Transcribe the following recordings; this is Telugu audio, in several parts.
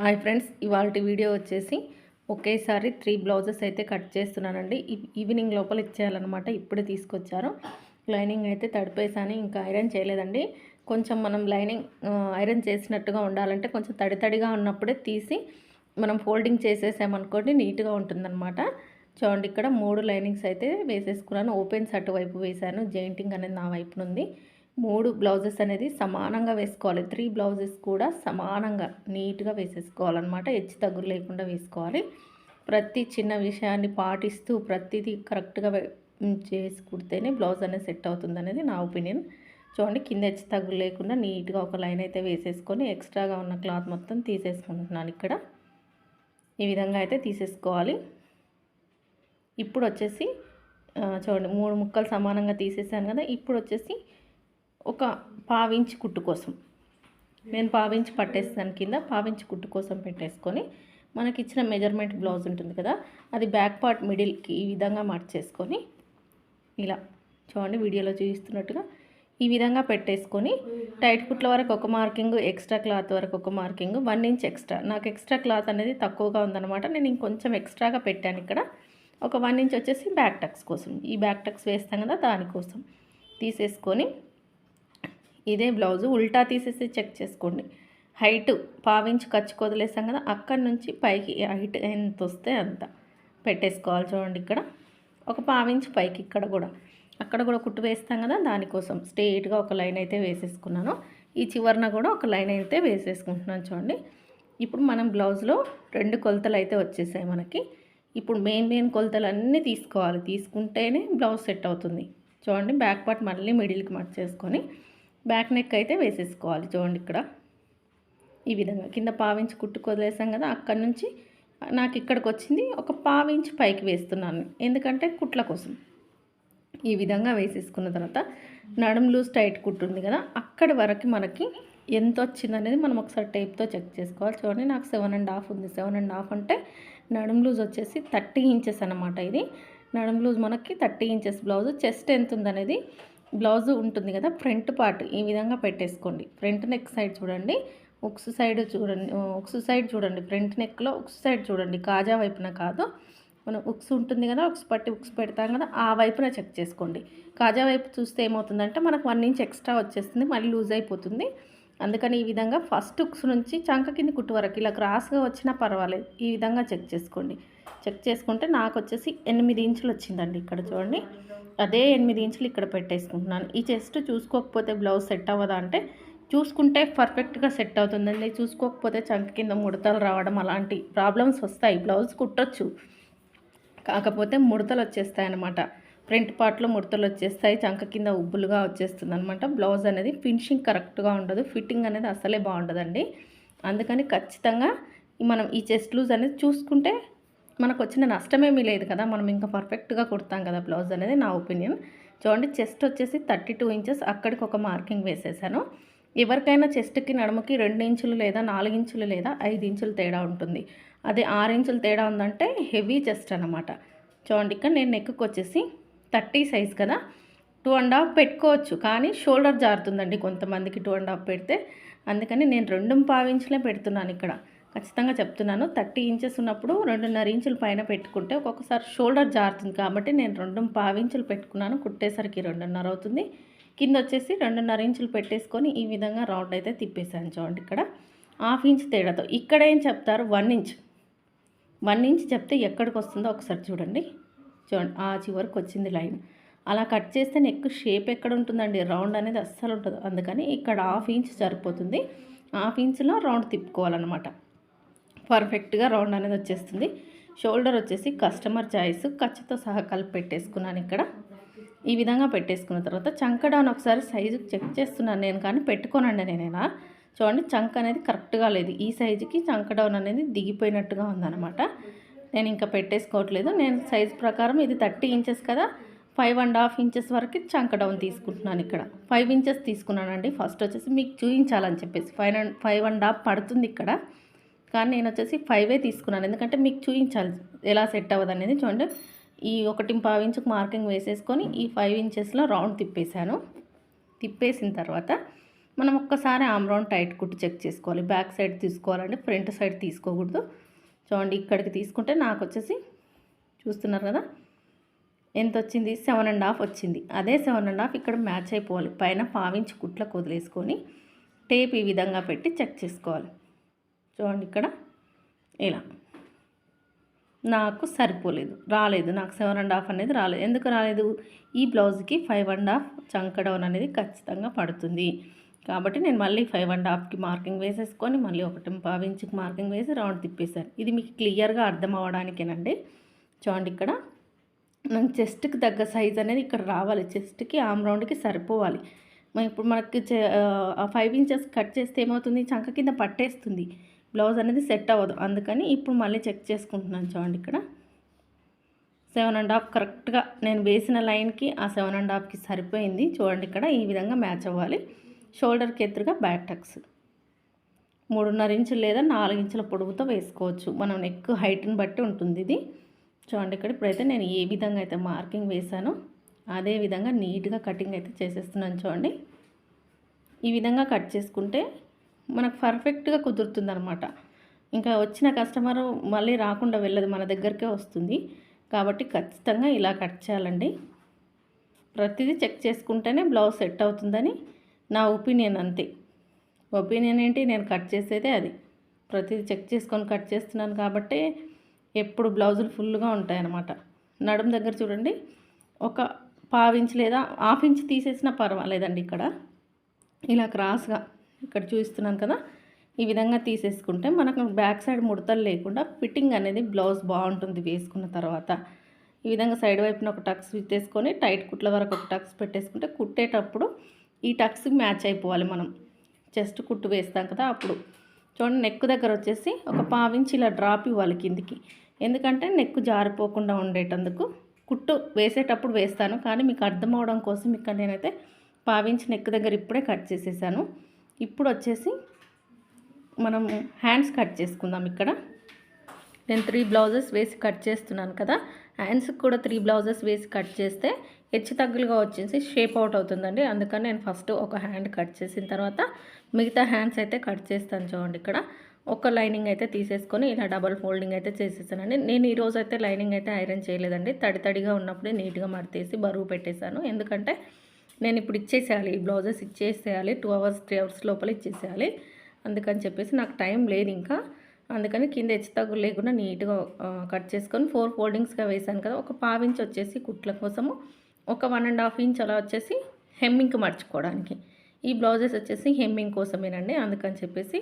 హాయ్ ఫ్రెండ్స్ ఇవాళ వీడియో వచ్చేసి ఒకేసారి త్రీ బ్లౌజెస్ అయితే కట్ చేస్తున్నానండి. ఈవినింగ్ లోపల ఇచ్చేయాలన్నమాట ఇప్పుడే తీసుకొచ్చారు. లైనింగ్ అయితే తడిపేసాను ఇంకా ఐరన్ చేయలేదండి. కొంచెం మనం లైనింగ్ ఐరన్ చేసినట్టుగా ఉండాలంటే కొంచెం తడి తడిగా ఉన్నప్పుడే తీసి మనం ఫోల్డింగ్ చేసేసామనుకోండి నీట్గా ఉంటుందన్నమాట. చూడండి ఇక్కడ మూడు లైనింగ్స్ అయితే వేసేసుకున్నాను. ఓపెన్స్ అటువైపు వేశాను జెయింటింగ్ అనేది నా వైపు నుండి మూడు బ్లౌజెస్ అనేది సమానంగా వేసుకోవాలి. త్రీ బ్లౌజెస్ కూడా సమానంగా నీట్గా వేసేసుకోవాలన్నమాట. హెచ్చు తగ్గులు లేకుండా వేసుకోవాలి. ప్రతి చిన్న విషయాన్ని పాటిస్తూ ప్రతిదీ కరెక్ట్గా చేసి కుడితేనే బ్లౌజ్ అనేది సెట్ అవుతుంది అనేది నా ఒపీనియన్. చూడండి కింద హెచ్చు తగ్గులు లేకుండా నీట్గా ఒక లైన్ అయితే వేసేసుకొని ఎక్స్ట్రాగా ఉన్న క్లాత్ మొత్తం తీసేసుకుంటున్నాను ఇక్కడ. ఈ విధంగా అయితే తీసేసుకోవాలి. ఇప్పుడు వచ్చేసి చూడండి మూడు ముక్కలు సమానంగా తీసేసాను కదా. ఇప్పుడు వచ్చేసి ఒక పావించి కుట్టు కోసం. నేను పావించి పట్టేస్తాను కింద పావించి కుట్టు కోసం పెట్టేసుకొని మనకి ఇచ్చిన మెజర్మెంట్ బ్లౌజ్ ఉంటుంది కదా అది బ్యాక్ పార్ట్ మిడిల్కి ఈ విధంగా మార్చేసుకొని ఇలా చూడండి వీడియోలో చూపిస్తున్నట్టుగా ఈ విధంగా పెట్టేసుకొని టైట్ కుట్ల వరకు ఒక మార్కింగ్ ఎక్స్ట్రా క్లాత్ వరకు ఒక మార్కింగ్ వన్ ఇంచ్ ఎక్స్ట్రా నాకు ఎక్స్ట్రా క్లాత్ అనేది తక్కువగా ఉందన్నమాట. నేను ఇంకొంచెం ఎక్స్ట్రాగా పెట్టాను ఇక్కడ. ఒక వన్ ఇంచ్ వచ్చేసి బ్యాక్ టక్స్ కోసం. ఈ బ్యాక్ టక్స్ వేస్తాం కదా దానికోసం. తీసేసుకొని ఇదే బ్లౌజు. ఉల్టా తీసేసి చెక్ చేసుకోండి. హైట్ పావించి ఖర్చు వదిలేసాం కదా అక్కడి నుంచి పైకి హైట్ ఎంత వస్తే అంత పెట్టేసుకోవాలి చూడండి ఇక్కడ. ఒక పావించి పైకి ఇక్కడ కూడా. అక్కడ కూడా కుట్టు వేస్తాం కదా దానికోసం స్ట్రేట్గా ఒక లైన్ అయితే వేసేసుకున్నాను. ఈ చివరన కూడా ఒక లైన్ అయితే వేసేసుకుంటున్నాను చూడండి. ఇప్పుడు మనం బ్లౌజ్లో రెండు కొలతలు అయితే వచ్చేసాయి మనకి. ఇప్పుడు మెయిన్ మెయిన్ కొలతలు అన్నీ తీసుకోవాలి. తీసుకుంటేనే బ్లౌజ్ సెట్ అవుతుంది. చూడండి బ్యాక్ పార్ట్ మళ్ళీ మిడిల్కి మార్చేసుకొని బ్యాక్ నెక్ అయితే వేసేసుకోవాలి. చూడండి ఇక్కడ. ఈ విధంగా కింద పావించి కుట్టుకు వదిలేసాం కదా అక్కడి నుంచి నాకు ఇక్కడికి వచ్చింది. ఒక పావించి పైకి వేస్తున్నాను. ఎందుకంటే కుట్ల కోసం. ఈ విధంగా వేసేసుకున్న తర్వాత నడుం లూజ్ టైట్ కుట్టుంది కదా అక్కడి వరకు మనకి ఎంత వచ్చింది అనేది మనం ఒకసారి టైప్తో చెక్ చేసుకోవాలి. చూడండి నాకు సెవెన్ అండ్ హాఫ్ ఉంది. సెవెన్ అండ్ హాఫ్ అంటే నడుం లూజ్ వచ్చేసి థర్టీ ఇంచెస్ అనమాట ఇది. నడుం లూజ్ మనకి థర్టీ ఇంచెస్ బ్లౌజ్. చెస్ట్ ఎంత ఉందనేది బ్లౌజ్ ఉంటుంది కదా ఫ్రంట్ పార్ట్ ఈ విధంగా పెట్టేసుకోండి. ఫ్రంట్ నెక్ సైడ్ చూడండి ఉక్స్ సైడ్ చూడండి ఉక్స్ సైడ్ చూడండి ఫ్రంట్ నెక్లో ఉక్స్ సైడ్ చూడండి కాజా వైపున కాదు. మనం ఉక్స్ ఉంటుంది కదా ఉక్స్ పట్టి ఉక్స్ పెడతాం కదా ఆ వైపున చెక్ చేసుకోండి. కాజా వైపు చూస్తే ఏమవుతుందంటే మనకు వన్ ఇంచ్ ఎక్స్ట్రా వచ్చేస్తుంది మళ్ళీ లూజ్ అయిపోతుంది. అందుకని ఈ విధంగా ఫస్ట్ ఉక్స్ నుంచి చంక కింద కుట్టు వరకు ఇలా క్రాస్గా వచ్చినా పర్వాలేదు ఈ విధంగా చెక్ చేసుకోండి. చెక్ చేసుకుంటే నాకు వచ్చేసి ఎనిమిది ఇంచులు వచ్చిందండి ఇక్కడ చూడండి. అదే ఎనిమిది ఇంచులు ఇక్కడ పెట్టేసుకుంటున్నాను. ఈ చెస్ట్ చూసుకోకపోతే బ్లౌజ్ సెట్ అవ్వదా అంటే చూసుకుంటే పర్ఫెక్ట్గా సెట్ అవుతుందండి. చూసుకోకపోతే చంక కింద ముడతలు రావడం అలాంటి ప్రాబ్లమ్స్ వస్తాయి. బ్లౌజ్ కుట్టొచ్చు. కాకపోతే ముడతలు వచ్చేస్తాయి అనమాట ఫ్రంట్ పార్ట్లో ముడతలు వచ్చేస్తాయి. చంక కింద ఉబ్బులుగా వచ్చేస్తుంది అనమాట బ్లౌజ్ అనేది ఫినిషింగ్ కరెక్ట్గా ఉండదు. ఫిట్టింగ్ అనేది అసలే బాగుండదండి. అందుకని ఖచ్చితంగా మనం ఈ చెస్ట్ లూజ్ అనేది చూసుకుంటే మనకు వచ్చిన నష్టమేమీ లేదు కదా మనం ఇంకా పర్ఫెక్ట్గా కుడతాం కదా బ్లౌజ్ అనేది నా ఒపీనియన్. చూడండి చెస్ట్ వచ్చేసి థర్టీ టూ ఇంచెస్ అక్కడికి ఒక మార్కింగ్ వేసేసాను. ఎవరికైనా చెస్ట్కి నడుముకి రెండు ఇంచులు లేదా నాలుగు ఇంచులు లేదా ఐదు ఇంచులు తేడా ఉంటుంది. అదే ఆరు ఇంచులు తేడా ఉందంటే హెవీ చెస్ట్ అనమాట చూడండి ఇక్కడ నేను నెక్కి వచ్చేసి థర్టీ సైజ్ కదా టూ అండ్ హాఫ్ పెట్టుకోవచ్చు కానీ షోల్డర్ జారుతుందండి కొంతమందికి టూ అండ్ హాఫ్ పెడితే. అందుకని నేను రెండు పావించులే పెడుతున్నాను ఇక్కడ. ఖచ్చితంగా చెప్తున్నాను. థర్టీ ఇంచెస్ ఉన్నప్పుడు రెండున్నర ఇంచుల పైన పెట్టుకుంటే ఒక్కొక్కసారి షోల్డర్ జారుతుంది కాబట్టి నేను రెండు పావించులు పెట్టుకున్నాను. కుట్టేసరికి రెండున్నర అవుతుంది. కింద వచ్చేసి రెండున్నర ఇంచులు పెట్టేసుకొని ఈ విధంగా రౌండ్ అయితే తిప్పేసాను చూడండి ఇక్కడ. హాఫ్ ఇంచ్ తేడాతో. ఇక్కడ ఏం చెప్తారు? One inch. వన్ ఇంచ్ చెప్తే ఎక్కడికి వస్తుందో ఒకసారి చూడండి. చూడండి ఆ చివరికి వచ్చింది లైన్. అలా కట్ చేస్తే నెక్ షేప్ ఎక్కడ ఉంటుందండి? రౌండ్ అనేది అస్సలు ఉంటుంది అందుకని ఇక్కడ హాఫ్ ఇంచ్ సరిపోతుంది. హాఫ్ ఇంచ్లో రౌండ్ తిప్పుకోవాలన్నమాట. పర్ఫెక్ట్గా రౌండ్ అనేది వచ్చేస్తుంది. షోల్డర్ వచ్చేసి కస్టమర్ చాయిస్ ఖర్చుతో సహా కలిపి పెట్టేసుకున్నాను ఇక్కడ. ఈ విధంగా పెట్టేసుకున్న తర్వాత చంక డౌన్ ఒకసారి సైజు చెక్ చేస్తున్నాను నేను కానీ పెట్టుకోనండి నేనేనా? చూడండి చంక అనేది కరెక్ట్గా లేదు. ఈ సైజుకి చంక డౌన్ అనేది దిగిపోయినట్టుగా ఉందన్నమాట. నేను ఇంకా పెట్టేసుకోవట్లేదు. నేను సైజు ప్రకారం ఇది థర్టీ ఇంచెస్ కదా ఫైవ్ అండ్ హాఫ్ ఇంచెస్ వరకు చంక డౌన్ తీసుకుంటున్నాను ఇక్కడ. ఫైవ్ ఇంచెస్ తీసుకున్నానండి. ఫస్ట్ వచ్చేసి మీకు చూపించాలని చెప్పేసి five and five and half పడుతుంది ఇక్కడ. కానీ నేను వచ్చేసి ఫైవే తీసుకున్నాను. ఎందుకంటే మీకు చూపించాలి ఎలా సెట్ అవ్వదు అనేది. చూడండి. ఈ ఒకటి పావు ఇంచుకు మార్కింగ్ వేసేసుకొని ఈ ఫైవ్ ఇంచెస్లో రౌండ్ తిప్పేశాను. తిప్పేసిన తర్వాత మనం ఒక్కసారి ఆమ్రౌండ్ టైట్ కుట్టు చెక్ చేసుకోవాలి. బ్యాక్ సైడ్ తీసుకోవాలంటే ఫ్రంట్ సైడ్ తీసుకోకూడదు. చూడండి ఇక్కడికి తీసుకుంటే నాకు వచ్చేసి చూస్తున్నారు కదా. ఎంత వచ్చింది? సెవెన్ అండ్ హాఫ్ వచ్చింది. అదే సెవెన్ అండ్ హాఫ్ ఇక్కడ మ్యాచ్ అయిపోవాలి. పైన పావించి కుట్లకు వదిలేసుకొని టేప్ ఈ విధంగా పెట్టి చెక్ చేసుకోవాలి. చూడండి ఇక్కడ. ఇలా. నాకు సరిపోలేదు. రాలేదు. నాకు సెవెన్ అండ్ హాఫ్ అనేది రాలేదు. ఎందుకు రాలేదు? ఈ బ్లౌజ్కి ఫైవ్ అండ్ హాఫ్ చంక డౌన్ అనేది ఖచ్చితంగా పడుతుంది. కాబట్టి నేను మళ్ళీ ఫైవ్ అండ్ హాఫ్కి మార్కింగ్ వేసేసుకొని మళ్ళీ ఒకటి పావించికి మార్కింగ్ వేసి రౌండ్ తిప్పేశాను. ఇది మీకు క్లియర్గా అర్థం అవ్వడానికేనండి. చూడండి ఇక్కడ. నాకు చెస్ట్కి తగ్గ సైజ్ అనేది ఇక్కడ రావాలి. చెస్ట్కి ఆమ్ రౌండ్కి సరిపోవాలి. మరి ఇప్పుడు మనకి ఫైవ్ ఇంచెస్ కట్ చేస్తే ఏమవుతుంది? చంక కింద పట్టేస్తుంది. బ్లౌజ్ అనేది సెట్ అవ్వదు. అందుకని ఇప్పుడు మళ్ళీ చెక్ చేసుకుంటున్నాను చూడండి ఇక్కడ. సెవెన్ అండ్ హాఫ్ కరెక్ట్గా నేను వేసిన లైన్కి ఆ సెవెన్ అండ్ హాఫ్కి సరిపోయింది. చూడండి ఇక్కడ ఈ విధంగా మ్యాచ్ అవ్వాలి. షోల్డర్కి ఎదురుగా బ్యాక్ టక్స్ మూడున్నర ఇంచులు లేదా నాలుగు ఇంచుల పొడవుతో వేసుకోవచ్చు. మనం నెక్ హైట్ని బట్టి ఉంటుంది ఇది. చూడండి ఇక్కడ ఇప్పుడైతే నేను ఏ విధంగా అయితే మార్కింగ్ వేసానో అదే విధంగా నీట్గా కటింగ్ అయితే చేసేస్తున్నాను చూడండి. ఈ విధంగా కట్ చేసుకుంటే మనకు పర్ఫెక్ట్గా కుదురుతుంది అనమాట ఇంకా వచ్చిన కస్టమర్ మళ్ళీ రాకుండా వెళ్ళదు మన దగ్గరికే వస్తుంది. కాబట్టి ఖచ్చితంగా ఇలా కట్ చేయాలండి. ప్రతిదీ చెక్ చేసుకుంటేనే బ్లౌజ్ సెట్ అవుతుందని నా ఒపీనియన్ అంతే. ఒపీనియన్ ఏంటి? నేను కట్ చేసేదే అది. ప్రతిదీ చెక్ చేసుకొని కట్ చేస్తున్నాను కాబట్టి ఎప్పుడు బ్లౌజులు ఫుల్గా ఉంటాయన్నమాట. నడుము దగ్గర చూడండి ఒక పావించి లేదా హాఫ్ ఇంచ్ తీసేసినా పర్వాలేదండి ఇక్కడ. ఇలా క్రాస్గా ఇక్కడ చూస్తున్నాను కదా ఈ విధంగా తీసేసుకుంటే మనకు బ్యాక్ సైడ్ ముడతలు లేకుండా ఫిట్టింగ్ అనేది బ్లౌజ్ బాగుంటుంది వేసుకున్న తర్వాత. ఈ విధంగా సైడ్ వైపున ఒక టక్స్ పెట్టేసుకొని టైట్ కుట్ల వరకు ఒక టక్స్ పెట్టేసుకుంటే కుట్టేటప్పుడు ఈ టక్స్ మ్యాచ్ అయిపోవాలి మనం. చెస్ట్ కుట్టు వేస్తాం కదా అప్పుడు. చూడండి నెక్ దగ్గర వచ్చేసి ఒక పావించి ఇలా డ్రాప్ ఇవ్వాలి కిందికి. ఎందుకంటే నెక్ జారిపోకుండా ఉండేటందుకు కుట్టు వేసేటప్పుడు వేస్తాను. కానీ మీకు అర్థం అవడం కోసం ఇక్కడ నేనైతే పావించి నెక్ దగ్గర ఇప్పుడే కట్ చేసేసాను. ఇప్పుడు వచ్చేసి మనం హ్యాండ్స్ కట్ చేసుకుందాం ఇక్కడ. నేను త్రీ బ్లౌజెస్ వేసి కట్ చేస్తున్నాను కదా. హ్యాండ్స్కి కూడా త్రీ బ్లౌజెస్ వేసి కట్ చేస్తే హెచ్చు తగ్గులుగా వచ్చేసి షేప్ అవుట్ అవుతుందండి. అందుకని నేను ఫస్ట్ ఒక హ్యాండ్ కట్ చేసిన తర్వాత మిగతా హ్యాండ్స్ అయితే కట్ చేస్తాను చూడండి ఇక్కడ. ఒక లైనింగ్ అయితే తీసేసుకొని ఇలా డబల్ ఫోల్డింగ్ అయితే చేసేసానండి. నేను ఈరోజు అయితే లైనింగ్ అయితే ఐరన్ చేయలేదండి. తడి తడిగా ఉన్నప్పుడే నీట్గా మడతేసి బరువు పెట్టేశాను. ఎందుకంటే నేను ఇప్పుడు ఇచ్చేసేయాలి ఈ బ్లౌజెస్ ఇచ్చేసేయాలి టూ అవర్స్ త్రీ అవర్స్ లోపల ఇచ్చేసేయాలి. అందుకని చెప్పేసి నాకు టైం లేదు ఇంకా. అందుకని కింద హెచ్చు తగ్గు లేకుండా నీట్గా కట్ చేసుకొని ఫోర్ ఫోల్డింగ్స్గా వేసాను కదా ఒక పావించి వచ్చేసి కుట్ల కోసము ఒక వన్ అండ్ హాఫ్ ఇంచ్ అలా వచ్చేసి హెమ్మింగ్కి మర్చుకోవడానికి ఈ బ్లౌజెస్ వచ్చేసి హెమ్మింగ్ కోసమేనండి. అందుకని చెప్పేసి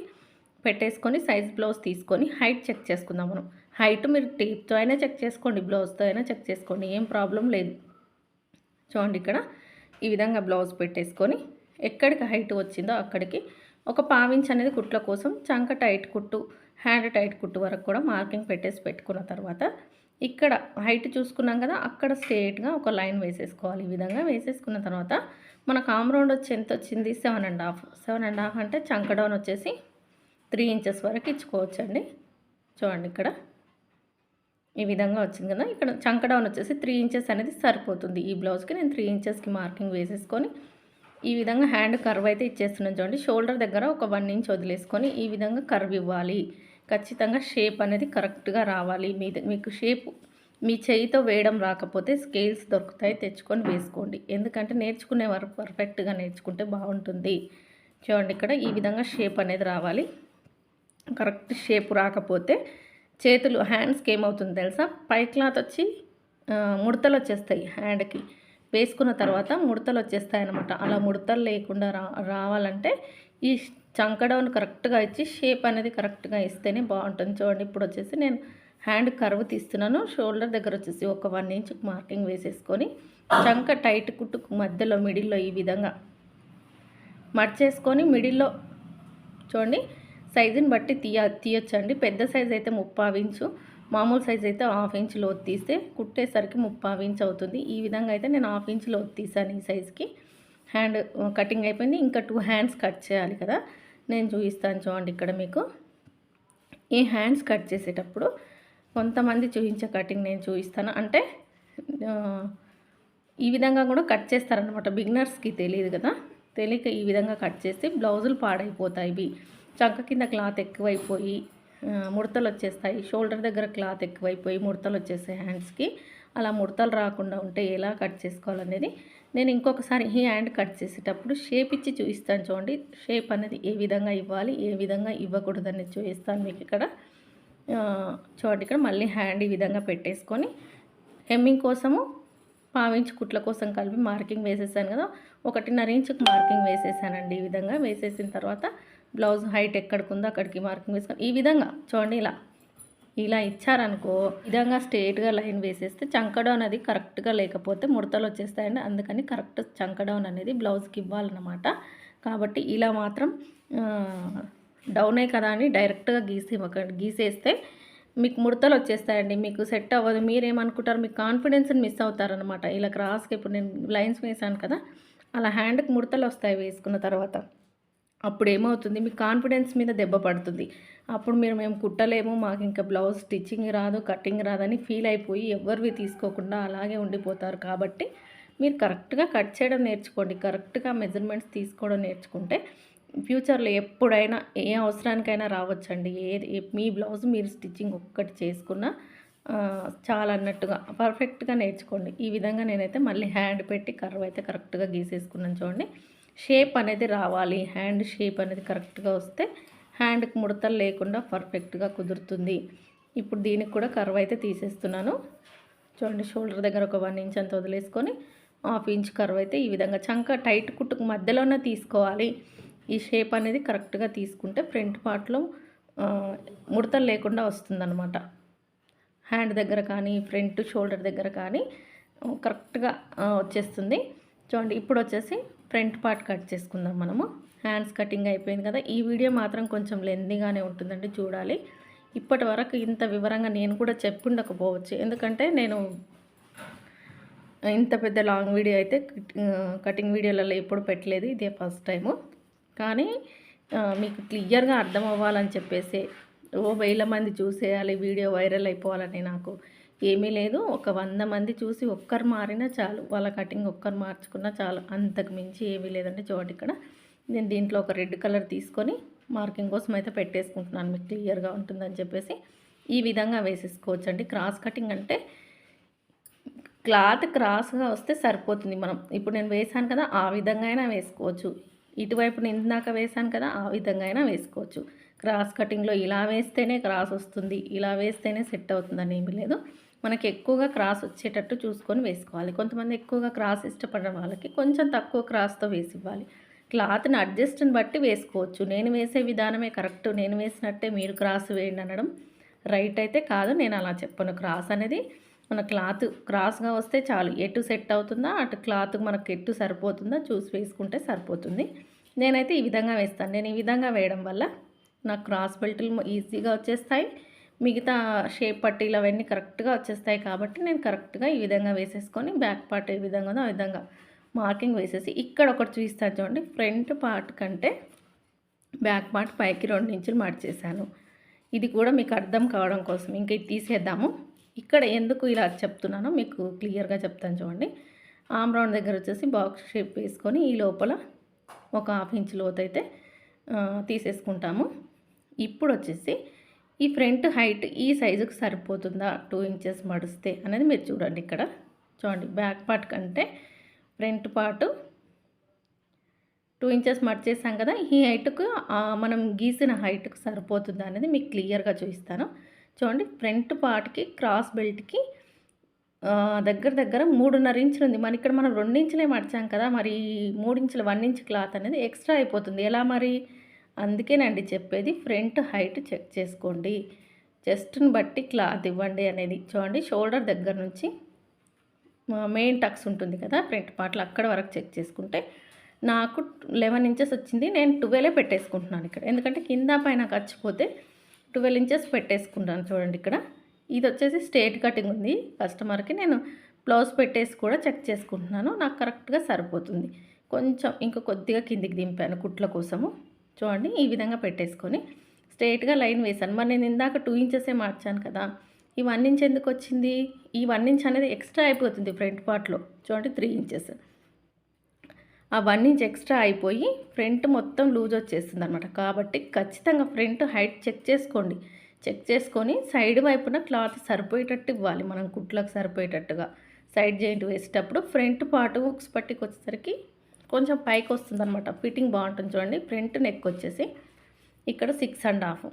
పెట్టేసుకొని సైజ్ బ్లౌజ్ తీసుకొని హైట్ చెక్ చేసుకుందాం మనం. హైట్ మీరు టేప్తో అయినా చెక్ చేసుకోండి బ్లౌజ్తో అయినా చెక్ చేసుకోండి ఏం ప్రాబ్లం లేదు. చూడండి ఇక్కడ. ఈ విధంగా బ్లౌజ్ పెట్టేసుకొని ఎక్కడికి హైట్ వచ్చిందో అక్కడికి ఒక పావించ్ అనేది కుట్ల కోసం చంక టైట్ కుట్టు హ్యాండ్ టైట్ కుట్టు వరకు కూడా మార్కింగ్ పెట్టేసి పెట్టుకున్న తర్వాత ఇక్కడ హైట్ చూసుకున్నాం కదా అక్కడ స్ట్రేట్గా ఒక లైన్ వేసేసుకోవాలి. ఈ విధంగా వేసేసుకున్న తర్వాత మన ఆమ్రౌండ్ వచ్చి ఎంత వచ్చింది? Seven and half seven and half అంటే చంక డౌన్ వచ్చేసి త్రీ ఇంచెస్ వరకు ఇచ్చుకోవచ్చండి. చూడండి ఇక్కడ. ఈ విధంగా వచ్చింది కదా. ఇక్కడ చంక డౌన్ వచ్చేసి త్రీ ఇంచెస్ అనేది సరిపోతుంది. ఈ బ్లౌజ్కి నేను త్రీ ఇంచెస్కి మార్కింగ్ వేసేసుకొని ఈ విధంగా హ్యాండ్ కర్వ్ అయితే ఇచ్చేస్తున్నాను చూడండి. షోల్డర్ దగ్గర ఒక వన్ ఇంచ్ వదిలేసుకొని ఈ విధంగా కర్వ్ ఇవ్వాలి. ఖచ్చితంగా షేప్ అనేది కరెక్ట్గా రావాలి. మీ మీకు షేప్ మీ చేయితో వేయడం రాకపోతే స్కేల్స్ దొరుకుతాయి తెచ్చుకొని వేసుకోండి. ఎందుకంటే నేర్చుకునే వరకు పర్ఫెక్ట్గా నేర్చుకుంటే బాగుంటుంది. చూడండి ఇక్కడ ఈ విధంగా షేప్ అనేది రావాలి. కరెక్ట్ షేప్ రాకపోతే చేతులు హ్యాండ్స్కి ఏమవుతుంది తెలుసా? పై క్లాత్ వచ్చి ముడతలు వచ్చేస్తాయి హ్యాండ్కి వేసుకున్న తర్వాత ముడతలు వచ్చేస్తాయి అనమాట అలా ముడతలు లేకుండా రా రావాలంటే ఈ చంకడౌన్ కరెక్ట్గా ఇచ్చి షేప్ అనేది కరెక్ట్గా ఇస్తేనే బాగుంటుంది. చూడండి ఇప్పుడు వచ్చేసి నేను హ్యాండ్ కర్వ్ తీస్తున్నాను. షోల్డర్ దగ్గర వచ్చేసి ఒక వన్ ఇంచ్ మార్కింగ్ వేసేసుకొని చంక టైట్ కుట్టుకు మధ్యలో మిడిల్లో ఈ విధంగా మర్చేసుకొని మిడిల్లో చూడండి సైజుని బట్టి తీయ తీయొచ్చండి. పెద్ద సైజ్ అయితే ముప్పావు ఇంచు మామూలు సైజ్ అయితే హాఫ్ ఇంచ్ లోతు తీస్తే కుట్టేసరికి ముప్పావు ఇంచ్ అవుతుంది. ఈ విధంగా అయితే నేను హాఫ్ ఇంచ్ లోతు తీసాను ఈ సైజ్కి. హ్యాండ్ కటింగ్ అయిపోయింది. ఇంకా టూ హ్యాండ్స్ కట్ చేయాలి కదా. నేను చూపిస్తాను చూడండి ఇక్కడ మీకు. ఈ హ్యాండ్స్ కట్ చేసేటప్పుడు కొంతమంది చూపించే కటింగ్ నేను చూపిస్తాను. అంటే ఈ విధంగా కూడా కట్ చేస్తారనమాట బిగినర్స్కి తెలియదు కదా. తెలియక ఈ విధంగా కట్ చేస్తే బ్లౌజులు పాడైపోతాయి ఇవి. చంక కింద క్లాత్ ఎక్కువైపోయి ముడతలు వచ్చేస్తాయి. షోల్డర్ దగ్గర క్లాత్ ఎక్కువైపోయి ముడతలు వచ్చేస్తాయి హ్యాండ్స్కి అలా ముడతలు రాకుండా ఉంటే ఎలా కట్ చేసుకోవాలనేది నేను ఇంకొకసారి ఈ హ్యాండ్ కట్ చేసేటప్పుడు షేప్ ఇచ్చి చూపిస్తాను చూడండి. షేప్ అనేది ఏ విధంగా ఇవ్వాలి ఏ విధంగా ఇవ్వకూడదు అనేది చూపిస్తాను మీకు ఇక్కడ. చూడండి ఇక్కడ మళ్ళీ హ్యాండ్ ఈ విధంగా పెట్టేసుకొని హెమ్మింగ్ కోసము పావించి కుట్ల కోసం కలిపి మార్కింగ్ వేసేసాను కదా. ఒకటిన్నర ఇంచుకు మార్కింగ్ వేసేసానండి ఈ విధంగా. వేసేసిన తర్వాత బ్లౌజ్ హైట్ ఎక్కడికి ఉందో అక్కడికి మార్కింగ్ వేసుకొని ఈ విధంగా చూడండి ఇలా. ఇలా ఇచ్చారనుకో విధంగా స్ట్రేట్గా లైన్ వేసేస్తే చంక డౌన్ అది కరెక్ట్గా లేకపోతే ముడతలు వచ్చేస్తాయండి. అందుకని కరెక్ట్ చంక డౌన్ అనేది బ్లౌజ్కి ఇవ్వాలన్నమాట. కాబట్టి ఇలా మాత్రం డౌనే కదా అని డైరెక్ట్గా గీసి ఒక గీసేస్తే మీకు ముడతలు వచ్చేస్తాయండి. మీకు సెట్ అవ్వదు. మీరేమనుకుంటారు? మీకు కాన్ఫిడెన్స్ని మిస్ అవుతారనమాట ఇలా క్రాస్కి ఇప్పుడు నేను లైన్స్ వేసాను కదా అలా హ్యాండ్కి ముడతలు వస్తాయి వేసుకున్న తర్వాత. అప్పుడు ఏమవుతుంది మీ కాన్ఫిడెన్స్ మీద దెబ్బ పడుతుంది. అప్పుడు మీరు మేము కుట్టలేము మాకు ఇంకా బ్లౌజ్ స్టిచ్చింగ్ రాదు కటింగ్ రాదని ఫీల్ అయిపోయి ఎవరివి తీసుకోకుండా అలాగే ఉండిపోతారు. కాబట్టి మీరు కరెక్ట్గా కట్ చేయడం నేర్చుకోండి. కరెక్ట్గా మెజర్మెంట్స్ తీసుకోవడం నేర్చుకుంటే ఫ్యూచర్లో ఎప్పుడైనా ఏ అవసరానికైనా రావచ్చండి. ఏది ఏ- మీ బ్లౌజ్ మీరు స్టిచ్చింగ్ ఒక్కటి చేసుకున్నా చాలా అన్నట్టుగా పర్ఫెక్ట్గా నేర్చుకోండి. ఈ విధంగా నేనైతే మళ్ళీ హ్యాండ్ పెట్టి కర్వ్ అయితే కరెక్ట్గా గీసేసుకున్నాను చూడండి. షేప్ అనేది రావాలి. హ్యాండ్ షేప్ అనేది కరెక్ట్గా వస్తే హ్యాండ్కి ముడతలు లేకుండా పర్ఫెక్ట్గా కుదురుతుంది. ఇప్పుడు దీనికి కూడా కర్వ్ అయితే తీసేస్తున్నాను. చూడండి షోల్డర్ దగ్గర ఒక వన్ ఇంచ్ అంత వదిలేసుకొని హాఫ్ ఇంచ్ కర్వ్ అయితే ఈ విధంగా చంక టైట్ కుట్టుకు మధ్యలోనే తీసుకోవాలి. ఈ షేప్ అనేది కరెక్ట్గా తీసుకుంటే ఫ్రంట్ పార్ట్లో ముడతలు లేకుండా వస్తుందన్నమాట. హ్యాండ్ దగ్గర కానీ ఫ్రంట్ షోల్డర్ దగ్గర కానీ కరెక్ట్గా వచ్చేస్తుంది. చూడండి ఇప్పుడు వచ్చేసి ఫ్రంట్ పార్ట్ కట్ చేసుకుందాం మనము. హ్యాండ్స్ కటింగ్ అయిపోయింది కదా. ఈ వీడియో మాత్రం కొంచెం లెందీగానే ఉంటుందండి చూడాలి. ఇప్పటి వరకు ఇంత వివరంగా నేను కూడా చెప్పుండకపోవచ్చు. ఎందుకంటే నేను ఇంత పెద్ద లాంగ్ వీడియో అయితే కటింగ్ వీడియోలలో ఎప్పుడు పెట్టలేదు. ఇదే ఫస్ట్ టైము. కానీ మీకు క్లియర్గా అర్థం అవ్వాలని చెప్పేసి ఓ వేల మంది చూసేయాలి వీడియో వైరల్ అయిపోవాలని నాకు ఏమీ లేదు. ఒక వంద మంది చూసి ఒక్కరు మారినా చాలు. వాళ్ళ కటింగ్ ఒక్కరు మార్చుకున్నా చాలు. అంతకు మించి ఏమీ లేదంటే చూడండి ఇక్కడ. నేను దీంట్లో ఒక రెడ్ కలర్ తీసుకొని మార్కింగ్ కోసం అయితే పెట్టేసుకుంటున్నాను. మీకు క్లియర్గా ఉంటుందని చెప్పేసి ఈ విధంగా వేసేసుకోవచ్చు అండి క్రాస్ కటింగ్ అంటే క్లాత్ క్రాస్గా వస్తే సరిపోతుంది మనం. ఇప్పుడు నేను వేసాను కదా ఆ విధంగా అయినా వేసుకోవచ్చు. ఇటువైపు నేను ఇందాక వేసాను కదా ఆ విధంగా అయినా వేసుకోవచ్చు. క్రాస్ కటింగ్లో ఇలా వేస్తేనే క్రాస్ వస్తుంది ఇలా వేస్తేనే సెట్ అవుతుందని ఏమీ లేదు. మనకి ఎక్కువగా క్రాస్ వచ్చేటట్టు చూసుకొని వేసుకోవాలి. కొంతమంది ఎక్కువగా క్రాస్ ఇష్టపడిన వాళ్ళకి కొంచెం తక్కువ క్రాస్తో వేసి ఇవ్వాలి. క్లాత్ని అడ్జస్ట్ని బట్టి వేసుకోవచ్చు. నేను వేసే విధానమే కరెక్ట్ నేను వేసినట్టే మీరు క్రాస్ వేయండి అనడం రైట్ అయితే కాదు. నేను అలా చెప్పను. క్రాస్ అనేది మన క్లాత్ క్రాస్గా వస్తే చాలు. ఎటు సెట్ అవుతుందా అటు క్లాత్ మనకు ఎటు సరిపోతుందా చూసి వేసుకుంటే సరిపోతుంది. నేనైతే ఈ విధంగా వేస్తాను. నేను ఈ విధంగా వేయడం వల్ల నాకు క్రాస్ బెల్ట్లు ఈజీగా వచ్చేస్తాయి. మిగతా షేప్ పట్టీలు అవన్నీ కరెక్ట్గా వచ్చేస్తాయి కాబట్టి నేను కరెక్ట్గా ఈ విధంగా వేసేసుకొని బ్యాక్ పార్ట్ ఏ విధంగా ఆ విధంగా మార్కింగ్ వేసేసి ఇక్కడ ఒకటి చూపిస్తాను చూడండి. ఫ్రంట్ పార్ట్ కంటే బ్యాక్ పార్ట్ పైకి రెండు ఇంచులు మార్చేసాను ఇది కూడా మీకు అర్థం కావడం కోసం ఇంకా ఇది తీసేద్దాము. ఇక్కడ ఎందుకు ఇలా చెప్తున్నానో మీకు క్లియర్గా చెప్తాను చూడండి. ఆమ్ రౌండ్ దగ్గర వచ్చేసి బాక్స్ షేప్ వేసుకొని ఈ లోపల ఒక హాఫ్ ఇంచ్ లోతైతే తీసేసుకుంటాము. ఇప్పుడు వచ్చేసి ఈ ఫ్రంట్ హైట్ ఈ సైజుకి సరిపోతుందా? టూ ఇంచెస్ మడిస్తే అనేది మీరు చూడండి ఇక్కడ. చూడండి బ్యాక్ పార్ట్ కంటే ఫ్రంట్ పార్ట్ టూ ఇంచెస్ మడిచేసాం కదా ఈ హైట్కు మనం గీసిన హైట్కు సరిపోతుందా అనేది మీకు క్లియర్గా చూపిస్తాను. చూడండి ఫ్రంట్ పార్ట్కి క్రాస్ బెల్ట్కి దగ్గర దగ్గర మూడున్నర ఇంచులు ఉంది. మరి ఇక్కడ మనం రెండించులే మడిచాం కదా మరి మూడించులు వన్ ఇంచ్ క్లాత్ అనేది ఎక్స్ట్రా అయిపోతుంది. ఎలా మరి? అందుకేనండి చెప్పేది ఫ్రంట్ హైట్ చెక్ చేసుకోండి. చెస్ట్ని బట్టి క్లాత్ ఇవ్వండి అనేది. చూడండి షోల్డర్ దగ్గర నుంచి మెయిన్ టక్స్ ఉంటుంది కదా ఫ్రంట్ పార్ట్లో అక్కడ వరకు చెక్ చేసుకుంటే నాకు లెవెన్ ఇంచెస్ వచ్చింది. నేను ట్వెల్వే పెట్టేసుకుంటున్నాను ఇక్కడ. ఎందుకంటే కింద పైన ఖర్చుపోతే ట్వెల్వ్ ఇంచెస్ పెట్టేసుకుంటాను చూడండి ఇక్కడ. ఇది వచ్చేసి స్ట్రేట్ కటింగ్ ఉంది. కస్టమర్కి నేను బ్లౌజ్ పెట్టేసి కూడా చెక్ చేసుకుంటున్నాను. నాకు కరెక్ట్గా సరిపోతుంది. కొంచెం ఇంకా కొద్దిగా కిందికి దింపాను కుట్ల కోసము. చూడండి ఈ విధంగా పెట్టేసుకొని స్ట్రైట్గా లైన్ వేసాను మరి నేను ఇందాక టూ ఇంచెసే మార్చాను కదా ఈ వన్ ఇంచ్ ఎందుకు వచ్చింది? ఈ వన్ ఇంచ్ అనేది ఎక్స్ట్రా అయిపోతుంది ఫ్రంట్ పార్ట్లో చూడండి త్రీ ఇంచెస్ ఆ వన్ ఇంచ్ ఎక్స్ట్రా అయిపోయి ఫ్రంట్ మొత్తం లూజ్ వచ్చేస్తుంది అనమాట కాబట్టి ఖచ్చితంగా ఫ్రంట్ హైట్ చెక్ చేసుకోండి. చెక్ చేసుకొని సైడ్ వైపున క్లాత్ సరిపోయేటట్టు ఇవ్వాలి. మనం కుట్లకు సరిపోయేటట్టుగా. సైడ్ జాయింట్ వేసేటప్పుడు ఫ్రంట్ పార్ట్ హుక్స్ పట్టికి వచ్చేసరికి కొంచెం పైకి వస్తుంది అనమాట ఫిట్టింగ్ బాగుంటుంది చూడండి. ప్రింట్ నెక్ వచ్చేసి ఇక్కడ సిక్స్ అండ్ హాఫ్.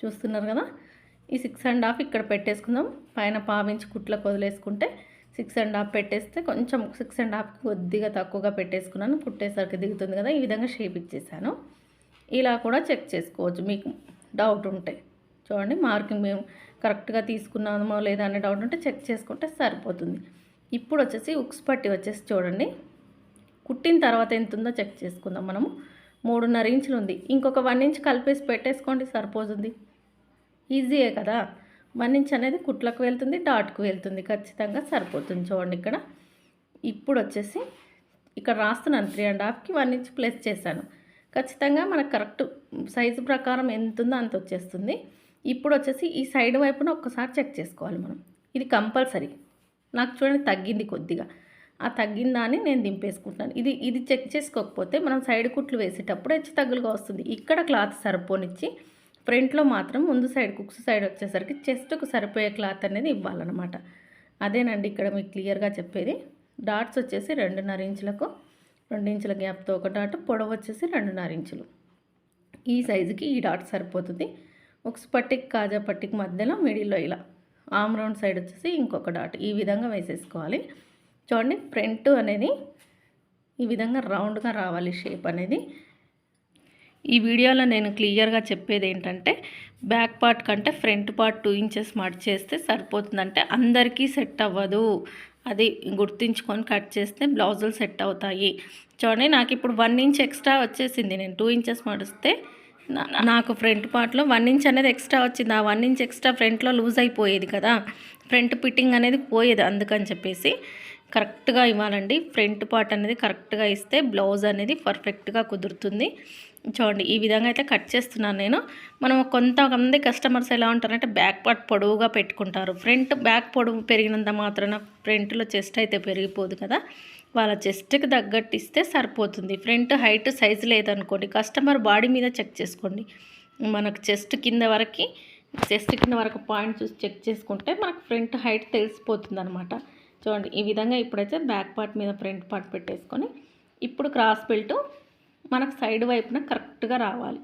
చూస్తున్నారు కదా? ఈ సిక్స్ అండ్ హాఫ్ ఇక్కడ పెట్టేసుకుందాం. పైన పావించి కుట్లకు వదిలేసుకుంటే సిక్స్ అండ్ హాఫ్ పెట్టేస్తే కొంచెం సిక్స్ అండ్ హాఫ్ కొద్దిగా తక్కువగా పెట్టేసుకున్నాను. కుట్టేసరికి దిగుతుంది కదా. ఈ విధంగా షేప్ ఇచ్చేసాను. ఇలా కూడా చెక్ చేసుకోవచ్చు. మీకు డౌట్ ఉంటే. చూడండి. మార్కింగ్ మేము కరెక్ట్గా తీసుకున్నామో లేదా అనే డౌట్ ఉంటే చెక్ చేసుకుంటే సరిపోతుంది. ఇప్పుడు వచ్చేసి ఉక్స్ పట్టి వచ్చేసి చూడండి. కుట్టిన తర్వాత ఎంత ఉందో చెక్ చేసుకుందాం మనము. మూడున్నర ఇంచులు ఉంది ఇంకొక వన్ ఇంచ్ కలిపేసి పెట్టేసుకోండి సరిపోతుంది. ఈజీయే కదా. వన్ ఇంచ్ అనేది కుట్లకు వెళ్తుంది డాట్కు వెళ్తుంది. ఖచ్చితంగా సరిపోతుంది చూడండి ఇక్కడ. ఇప్పుడు వచ్చేసి ఇక్కడ రాస్తున్నాను త్రీ అండ్ హాఫ్కి వన్ ఇంచ్ ప్లస్ చేశాను. ఖచ్చితంగా మనకు కరెక్ట్ సైజు ప్రకారం ఎంత ఉందో అంత వచ్చేస్తుంది. ఇప్పుడు వచ్చేసి ఈ సైడ్ వైపున ఒక్కసారి చెక్ చేసుకోవాలి మనం. ఇది కంపల్సరీ. నాకు చూడండి తగ్గింది కొద్దిగా. ఆ తగ్గిందా అని నేను దింపేసుకుంటున్నాను. ఇది ఇది చెక్ చేసుకోకపోతే మనం సైడ్ కుట్లు వేసేటప్పుడు హెచ్చు తగ్గులుగా వస్తుంది. ఇక్కడ క్లాత్ సరిపోనిచ్చి ఫ్రంట్లో మాత్రం ముందు సైడ్ కుక్స్ సైడ్ వచ్చేసరికి చెస్ట్కు సరిపోయే క్లాత్ అనేది ఇవ్వాలన్నమాట. అదేనండి ఇక్కడ మీకు క్లియర్గా చెప్పేది. డాట్స్ వచ్చేసి రెండున్నర ఇంచులకు రెండు ఇంచుల గ్యాప్తో ఒక డాట్ పొడవు వచ్చేసి రెండున్నర ఇంచులు. ఈ సైజుకి ఈ డాట్ సరిపోతుంది. ఉక్స్ పట్టికి కాజా పట్టికి మధ్యలో మిడిల్లో ఇలా. ఆమ్ రౌండ్ సైడ్ వచ్చేసి ఇంకొక డాట్. ఈ విధంగా వేసేసుకోవాలి. చూడండి ఫ్రంట్ అనేది ఈ విధంగా రౌండ్గా రావాలి షేప్ అనేది. ఈ వీడియోలో నేను క్లియర్గా చెప్పేది ఏంటంటే బ్యాక్ పార్ట్ కంటే ఫ్రంట్ పార్ట్ టూ ఇంచెస్ మడ్ చేస్తే సరిపోతుందంటే అందరికీ సెట్ అవ్వదు. అది గుర్తించుకొని కట్ చేస్తే బ్లౌజులు సెట్ అవుతాయి. చూడండి నాకు ఇప్పుడు వన్ ఇంచ్ ఎక్స్ట్రా వచ్చేసింది. నేను టూ ఇంచెస్ మడిస్తే నా- నాకు ఫ్రంట్ పార్ట్లో వన్ ఇంచ్ అనేది ఎక్స్ట్రా వచ్చింది. ఆ వన్ ఇంచ్ ఎక్స్ట్రా ఫ్రంట్లో లూజ్ అయిపోయేది కదా. ఫ్రంట్ ఫిట్టింగ్ అనేది పోయేది అందుకని చెప్పేసి కరెక్ట్గా ఇవ్వాలండి. ఫ్రంట్ పార్ట్ అనేది కరెక్ట్గా ఇస్తే బ్లౌజ్ అనేది పర్ఫెక్ట్గా కుదురుతుంది. చూడండి ఈ విధంగా అయితే కట్ చేస్తున్నాను నేను. మనం కొంతమంది కస్టమర్స్ ఎలా ఉంటారంటే బ్యాక్ పార్ట్ పొడవుగా పెట్టుకుంటారు. ఫ్రంట్ బ్యాక్ పొడవు పెరిగినంత మాత్రాన ఫ్రంట్లో చెస్ట్ అయితే పెరిగిపోదు కదా. వాళ్ళ చెస్ట్కి తగ్గట్టు ఇస్తే సరిపోతుంది. ఫ్రంట్ హైట్ సైజు లేదనుకోండి కస్టమర్ బాడీ మీద చెక్ చేసుకోండి. మనకు చెస్ట్ కింద వరకు చెస్ట్ కింద వరకు పాయింట్ చూసి చెక్ చేసుకుంటే మనకు ఫ్రంట్ హైట్ తెలిసిపోతుంది అనమాట చూడండి ఈ విధంగా ఇప్పుడైతే బ్యాక్ పార్ట్ మీద ఫ్రంట్ పార్ట్ పెట్టేసుకొని ఇప్పుడు క్రాస్ బెల్ట్ మనకు సైడ్ వైపున కరెక్ట్గా రావాలి.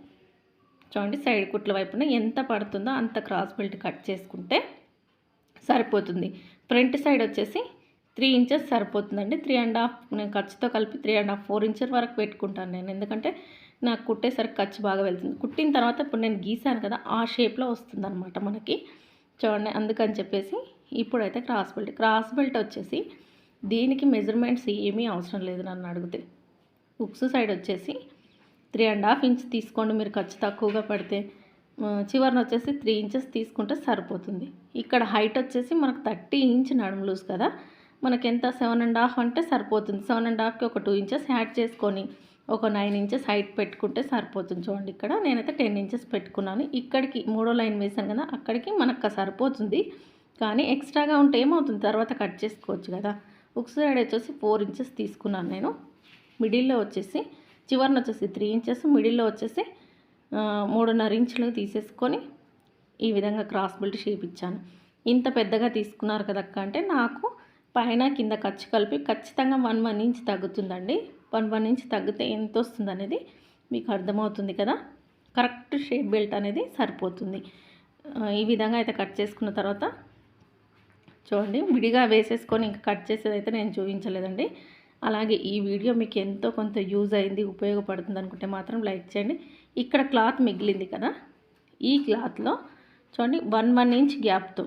చూడండి సైడ్ కుట్ల వైపున ఎంత పడుతుందో అంత క్రాస్ బెల్ట్ కట్ చేసుకుంటే సరిపోతుంది. ఫ్రంట్ సైడ్ వచ్చేసి త్రీ ఇంచెస్ సరిపోతుందండి. త్రీ అండ్ హాఫ్ నేను ఖర్చుతో కలిపి three and half four inches వరకు పెట్టుకుంటాను నేను. ఎందుకంటే నాకు కుట్టేసరికి ఖర్చు బాగా వెళ్తుంది. కుట్టిన తర్వాత ఇప్పుడు నేను గీసాను కదా ఆ షేప్లో వస్తుందన్నమాట మనకి. చూడండి అందుకని చెప్పేసి ఇప్పుడైతే క్రాస్ బెల్ట్. క్రాస్ బెల్ట్ వచ్చేసి దీనికి మెజర్మెంట్స్ ఏమీ అవసరం లేదు నన్ను అడిగితే. ఉక్స్ సైడ్ వచ్చేసి త్రీ అండ్ హాఫ్ ఇంచ్ తీసుకోండి మీరు ఖర్చు తక్కువగా పడితే. చివరిని వచ్చేసి త్రీ ఇంచెస్ తీసుకుంటే సరిపోతుంది. ఇక్కడ హైట్ వచ్చేసి మనకు థర్టీ ఇంచ్ నడుము లూజ్ కదా. మనకి ఎంత? సెవెన్ అండ్ హాఫ్ అంటే సరిపోతుంది. సెవెన్ అండ్ హాఫ్కి ఒక టూ ఇంచెస్ యాడ్ చేసుకొని ఒక నైన్ ఇంచెస్ హైట్ పెట్టుకుంటే సరిపోతుంది చూడండి ఇక్కడ. నేనైతే టెన్ ఇంచెస్ పెట్టుకున్నాను. ఇక్కడికి మూడో లైన్ వేసాను కదా అక్కడికి మనకు సరిపోతుంది. కానీ ఎక్స్ట్రాగా ఉంటే ఏమవుతుంది? తర్వాత కట్ చేసుకోవచ్చు కదా. ఉక్స్ సైడ్ వచ్చేసి ఫోర్ ఇంచెస్ తీసుకున్నాను నేను. మిడిల్లో వచ్చేసి చివరిన వచ్చేసి త్రీ ఇంచెస్ మిడిల్లో వచ్చేసి మూడున్నర ఇంచులు తీసేసుకొని ఈ విధంగా క్రాస్ బెల్ట్ షేప్ ఇచ్చాను. ఇంత పెద్దగా తీసుకున్నారు కదక్క అంటే నాకు పైన కింద ఖర్చు కలిపి ఖచ్చితంగా వన్ వన్ ఇంచ్ తగ్గుతుందండి. వన్ వన్ ఇంచ్ తగ్గితే ఎంత వస్తుంది అనేది మీకు అర్థమవుతుంది కదా. కరెక్ట్ షేప్ బెల్ట్ అనేది సరిపోతుంది. ఈ విధంగా అయితే కట్ చేసుకున్న తర్వాత చూడండి విడిగా వేసేసుకొని ఇంకా కట్ చేసేది అయితే నేను చూపించలేదండి. అలాగే ఈ వీడియో మీకు ఎంతో కొంత యూజ్ అయింది ఉపయోగపడుతుంది అనుకుంటే మాత్రం లైక్ చేయండి. ఇక్కడ క్లాత్ మిగిలింది కదా ఈ క్లాత్లో చూడండి వన్ వన్ ఇంచ్ గ్యాప్తో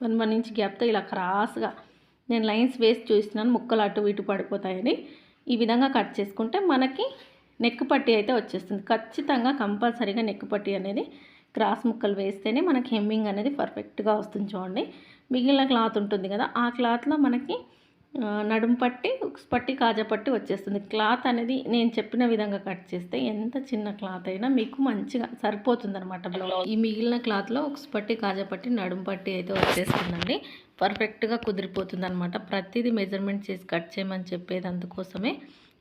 వన్ వన్ ఇంచ్ గ్యాప్తో ఇలా క్రాస్గా నేను లైన్స్ వేసి చూస్తున్నాను ముక్కలు అటు ఇటు పడిపోతాయని. ఈ విధంగా కట్ చేసుకుంటే మనకి నెక్ పట్టి అయితే వచ్చేస్తుంది. ఖచ్చితంగా కంపల్సరీగా నెక్ పట్టి అనేది క్రాస్ ముక్కలు వేస్తేనే మనకి హెమ్మింగ్ అనేది పర్ఫెక్ట్గా వస్తుంది చూడండి. మిగిలిన క్లాత్ ఉంటుంది కదా ఆ క్లాత్లో మనకి నడుము పట్టి పట్టి కాజా పట్టి వచ్చేస్తుంది. క్లాత్ అనేది నేను చెప్పిన విధంగా కట్ చేస్తే ఎంత చిన్న క్లాత్ అయినా మీకు మంచిగా సరిపోతుంది అనమాట బ్లౌజ్ ఈ మిగిలిన క్లాత్లో ఉక్స్ పట్టి కాజా పట్టి నడుము పట్టి అయితే వచ్చేస్తుందండి. పర్ఫెక్ట్గా కుదిరిపోతుంది అనమాట ప్రతిదీ మెజర్మెంట్ చేసి కట్ చేయమని చెప్పేది అందుకోసమే.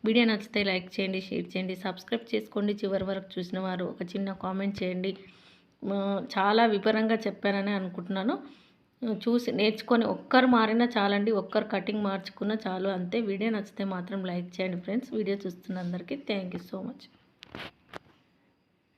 వీడియో నచ్చితే లైక్ చేయండి షేర్ చేయండి సబ్స్క్రైబ్ చేసుకోండి. చివరి వరకు చూసిన వారు ఒక చిన్న కామెంట్ చేయండి. చాలా వివరంగా చెప్పానని అనుకుంటున్నాను. చూసి నేర్చుకొని ఒక్కరు మారినా చాలండి ఒక్కరు కటింగ్ మార్చుకున్నా చాలు. అంతే వీడియో నచ్చితే మాత్రం లైక్ చేయండి ఫ్రెండ్స్. వీడియో చూస్తున్న అందరికీ థ్యాంక్ యూ సో మచ్.